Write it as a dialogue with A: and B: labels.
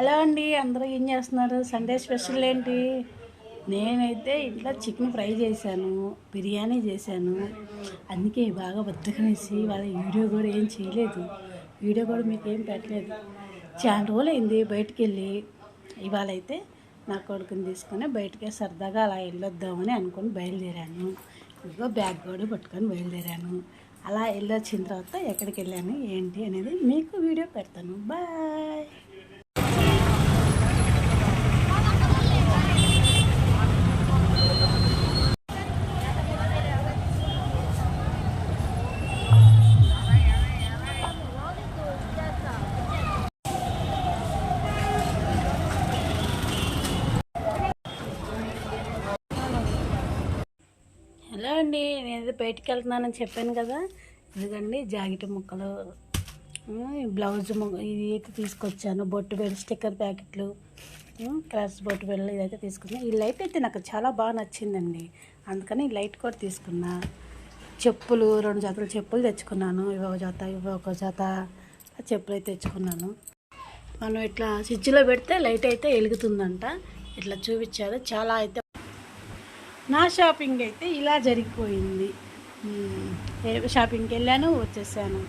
A: Hello అండి అందరూ ఏం చేస్తున్నారు? సండే స్పెషల్ ఏంటి? నేనైతే ఇంట్లో చికెన్ ఫ్రై చేశాను బిర్యానీ చేశాను. అందుకే బాగా బద్దకమేసి వాళ్ళ వీడియో కూడా ఏం చేయలేదు. వీడియో కూడా మీకు ఏం పెట్టలేదు. చాలా రోజులు అయింది బయటికి వెళ్ళి ఇవాళ అయితే నా కొడుకుని తీసుకొని బయటికి సరదాగా అలా వెళ్ళొద్దామని అనుకొని బయలుదేరాను. ఇదిగో బ్యాగ్ కూడా పట్టుకొని బయలుదేరాను. అలా వెళ్ళొచ్చిన తర్వాత ఎక్కడికి వెళ్ళాను ఏంటి అనేది మీకు వీడియో పెడతాను. బాయ్! హలో అండి? నేను బయటికి వెళ్తున్నానని చెప్పాను కదా. ఇదిగండి జాకెట్ ముక్కలు. బ్లౌజ్ ఇది అయితే తీసుకొచ్చాను. బొట్టు బిళ్ళ స్టిక్కర్ ప్యాకెట్లు. క్రాస్ బొట్టు బిళ్ళ ఇదైతే తీసుకున్నాను ఈ లైట్ అయితే నాకు చాలా బాగా నచ్చిందండి. అందుకని ఈ లైట్ కూడా తీసుకున్నా. చెప్పులు రెండు జతలు చెప్పులు తెచ్చుకున్నాను. ఇవి ఒక జత ఇవి ఒక జత చెప్పులు అయితే తెచ్చుకున్నాను. మనం ఇట్లా స్విచ్లో పెడితే లైట్ అయితే వెలుగుతుందంట. ఇట్లా చూపించారు. చాలా అయితే నా షాపింగ్ అయితే ఇలా జరిగిపోయింది. షాపింగ్కి వెళ్ళాను వచ్చేసాను.